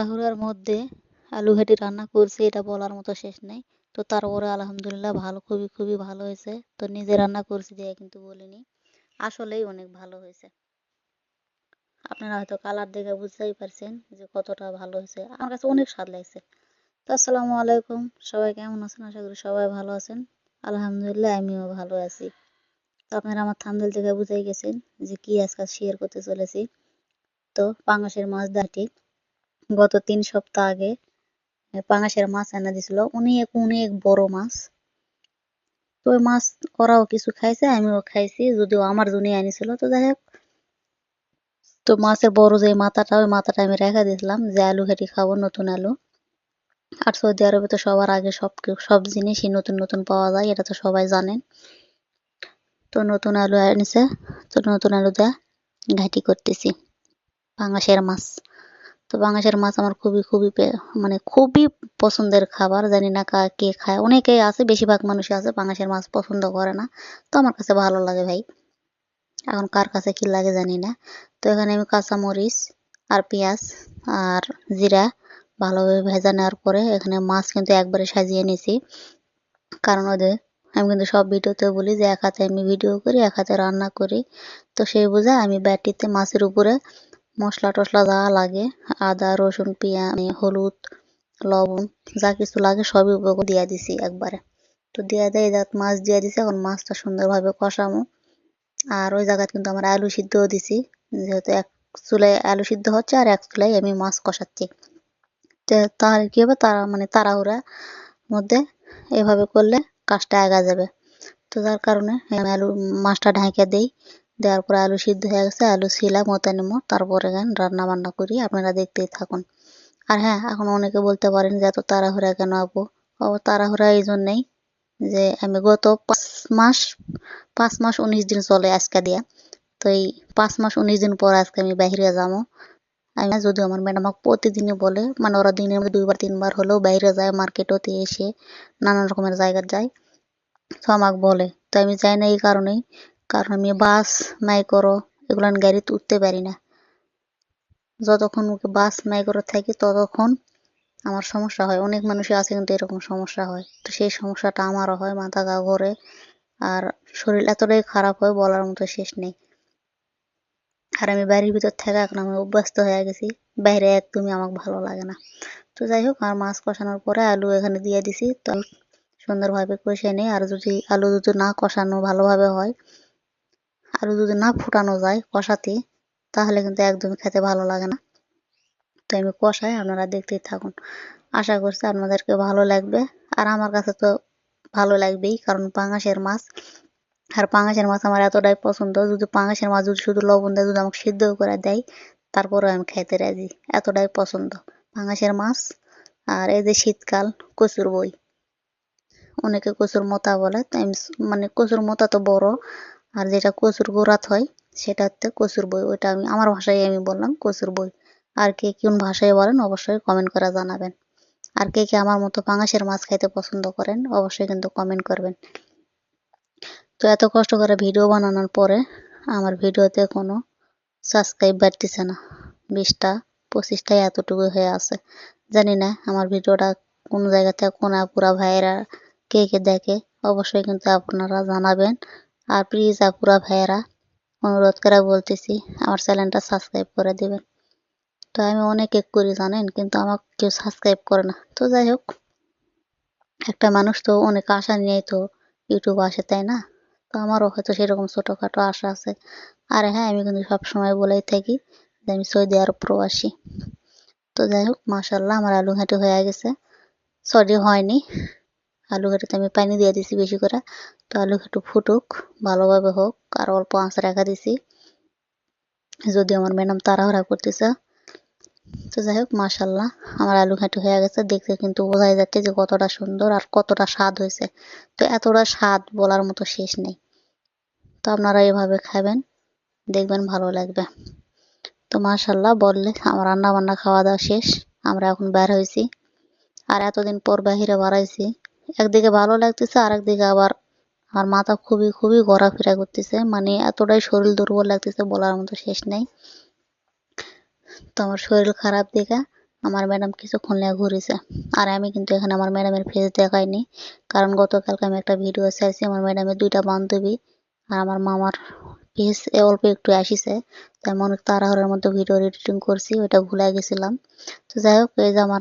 তাড়াহুড়ার মধ্যে আলু ঘাটি রান্না করছি, এটা বলার মতো শেষ নেই। তো তারপরে আলহামদুলিল্লাহ ভালো, খুবই খুবই ভালো হয়েছে। তো নিজে রান্না করছি দিয়ে কিন্তু বলিনি, আসলেই অনেক ভালো হয়েছে। আপনারা হয়তো কালার দেখে বুঝতেই পারছেন যে কতটা ভালো হয়েছে। আমার কাছে অনেক স্বাদ লাগছে। তো আসসালামু আলাইকুম, সবাই কেমন আছেন? আশা করি সবাই ভালো আছেন। আলহামদুলিল্লাহ আমিও ভালো আছি। তো আপনারা আমার থামদেল থেকে বুঝেই গেছেন যে কি আজকাল শেয়ার করতে চলেছি। তো পাঙাশের মাছ দাঁটি গত তিন সপ্তাহ আগে পাঙাশের মাছ এনে দিছিল। অনেক অনেক বড় মাছ। তো ওই মাছ ওরাও কিছু খাইছে, আমিও খাইছি, যদিও আমার জন্যই আনিছিল। তো যাই হোক, তো মাছের বড় যে মাথাটা, ওই মাথাটা আমি রেখে দিয়েছিলাম যে আলু ঘাটি খাব, নতুন আলু। আর সৌদি আরবে তো সবার আগে সব সব জিনিসই নতুন নতুন পাওয়া যায়, এটা তো সবাই জানেন। তো নতুন আলু এনেছে তো নতুন আলু দিয়ে ঘাটি করতেছি, পাঙাশের মাছ। তো পাঙাশের মাছ আমার খুবই খুবই মানে খুবই পছন্দের খাবার, জানি না কা খায়। অনেকেই আছে, বেশিরভাগ মানুষই আছে পাঙাশের মাছ পছন্দ করে না। তো আমার কাছে ভালো লাগে ভাই। এখন কার কাছে কি লাগে জানি না। তো এখানে আমি কাঁচামরিচ আর পেঁয়াজ আর জিরা ভালোভাবে ভেজা নেওয়ার পরে এখানে মাছ কিন্তু একবারে সাজিয়ে নিয়েছি কারণ ওদের আমি কিন্তু সব ভিডিওতে বলি যে এক হাতে আমি ভিডিও করি, এক হাতে রান্না করি। তো সেই বোঝা আমি ব্যাটিতে মাছের উপরে মশলা টশলা যা লাগে, আদা, রসুন, পেঁয়াজ, হলুদ, লবণ, যা কিছু লাগে সবই উপরে দিয়ে দিছি একবারে। তো দিয়ে দেয় মাছ দিয়ে দিছি, এখন মাছটা সুন্দরভাবে কষামো। আর ওই জায়গায় কিন্তু আমরা আলু সিদ্ধও দিছি, যেহেতু এক চুলায় আলু সিদ্ধ হচ্ছে আর এক চুলায় আমি মাছ কষাচ্ছি। তাহলে কি হবে, তারা মানে তাড়াহুড়া মধ্যে এভাবে করলে কাজটা আগা যাবে। তো যার কারণে আমি আলু মাছটা ঢাকে দিই দেওয়ার পরে আলু সিদ্ধ হয়ে গেছে, আলু ছিলাম মতো নেব তারপরে রান্না বান্না করি, আপনারা দেখতেই থাকুন। আর হ্যাঁ এখন অনেকে বলতে পারেন যে, এত তাড়াহুড়া কেন আপু? ও তাড়াহুড়া এই জন্যেই যে, আমি গত পাঁচ মাস পাঁচ মাস উনিশ দিন চলে আজকে দিয়া। তো এই পাঁচ মাস উনিশ দিন পর আজকে আমি বাইরে যাব। আমি, যদিও আমার ম্যাডাম আমাকে প্রতিদিনই বলে মানে ওরা দিনের মধ্যে দুইবার, তিনবার হলেও বাইরে যায়, মার্কেটতে এসে নানান রকমের জায়গায় যায়। তো আমাকে বলে। তো আমি যাই না এই কারণেই কারণ আমি বাস মাইক্রো এগুলো গাড়িতে উঠতে পারি না। যতক্ষণ ওকে বাস মাইক্রো থাকি, ততক্ষণ আমার সমস্যা হয়। অনেক মানুষই আছে কিন্তু এরকম সমস্যা হয়। তো সেই সমস্যাটা আমারও হয় মাথা গা ঘরে আর শরীর এতটাই খারাপ হয় বলার মতো শেষ নেই। আর আমি বাড়ির ভিতর থাকা এখন আমি অভ্যস্ত হয়ে গেছি, বাইরে একদমই আমাকে ভালো লাগে না। তো যাই হোক, আর মাছ কষানোর পরে আলু এখানে দিয়ে দিছি। তো সুন্দরভাবে কষে নিই, আর যদি আলু যদি না কষানো ভালোভাবে হয় আলু যদি না ফুটানো যায় কষাতে, তাহলে কিন্তু একদমই খেতে ভালো লাগে না। তো আমি কষাই, আপনারা দেখতেই থাকুন। আশা করছি আপনাদেরকে ভালো লাগবে। আর আমার কাছে তো ভালো লাগবেই, কারণ পাঙাশের মাছ, আর পাঙাশের মাছ আমার এতটাই পছন্দ। যদি পাঙাশের মাছ যদি শুধু লবণ দেয় যদি আমাকে সিদ্ধ করে দেয় তারপরে আমি খাইতে রাজি। এতটাই পছন্দ। পাঙাশের মাছ আর এই যে শীতকাল, কচুর বই। অনেকে কচুর মোতা বলে, তাই মানে কচুর মোতা তো বড় আর যেটা কচুর গোড়াত হয়, সেটা হচ্ছে কচুর বই ওইটা আমি, আমার ভাষায় আমি বললাম কচুর বই আর কে কোন ভাষায় বলেন অবশ্যই কমেন্ট করে জানাবেন। আর কে কে আমার মতো পাঙাশের মাছ খাইতে পছন্দ করেন অবশ্যই কিন্তু কমেন্ট করবেন। তো এত কষ্ট করে ভিডিও বানানোর পরে আমার ভিডিওতে কোনো সাবস্ক্রাইব বাড়তেছে না। বিশটা পঁচিশটাই এতটুকু হয়ে আছে। জানি না আমার ভিডিওটা কোন জায়গা থেকে কোন আপুরা ভাইয়েরা কে কে দেখে, অবশ্যই কিন্তু আপনারা জানাবেন। আর প্লিজ আপুরা ভাইয়েরা, অনুরোধ করে বলতেছি, আমার চ্যানেলটা সাবস্ক্রাইব করে দেবেন। তো আমি অনেক এক করি, জানেন? কিন্তু আমাকে কেউ সাবস্ক্রাইব করে না। তো যাই হোক, একটা মানুষ তো অনেক আশা নিয়েই তো ইউটিউব আসে, তাই না? তো আমারও হয়তো সেরকম ছোটোখাটো আশা আছে। আর হ্যাঁ আমি কিন্তু সবসময় বলেই থাকি যে আমি সৌদি আরব প্রবাসী। তো যাই হোক মাসাল্লাহ আমার আলু ঘাঁটি হয়ে গেছে। সরি, হয়নি। আলু ঘাটিতে আমি পানি দিয়ে দিছি বেশি করে। তো আলু ঘাটু ফুটুক, ভালোভাবে হোক, আর অল্প আঁচ রাখা দিছি। যদি আমার ম্যাডাম তাড়াহুড়া করতেছে। তো যাই হোক মাসাল্লাহ আমার আলু ঘাঁটি হয়ে গেছে। দেখতে কিন্তু বোঝাই যাচ্ছে যে কতটা সুন্দর আর কতটা স্বাদ হয়েছে। তো এতটা স্বাদ বলার মতো শেষ নেই। তো আপনারা এভাবে খাবেন, দেখবেন ভালো লাগবে। তো মাসাল্লাহ বললে আমার রান্না বান্না খাওয়া দাওয়া শেষ। আমরা এখন বের হয়েছি। আর এতদিন পর বাহিরে বাড়াইছি। একদিকে ভালো লাগতেছে আর একদিকে আবার আমার মাথা খুবই খুবই ঘোরাফেরা করতেছে। মানে এতটাই শরীর দুর্বল লাগতেছে বলার মতো শেষ নেই। তো আমার শরীর খারাপ দেখে আমার ম্যাডাম কিছুক্ষণ লেগে ঘুরেছে। আর আমি কিন্তু এখানে আমার ম্যাডামের ফেস দেখাইনি। কারণ গতকালকে আমি একটা ভিডিও চাইছি আমার ম্যাডামের দুইটা বান্ধবী আর আমার মামার ফেস অল্প একটু আসিছে। তাই অনেক তাড়াহুড়োর মধ্যে ভিডিও এডিটিং করছি, ওইটা ভুলে গেছিলাম। তো যাই হোক, এই যে আমার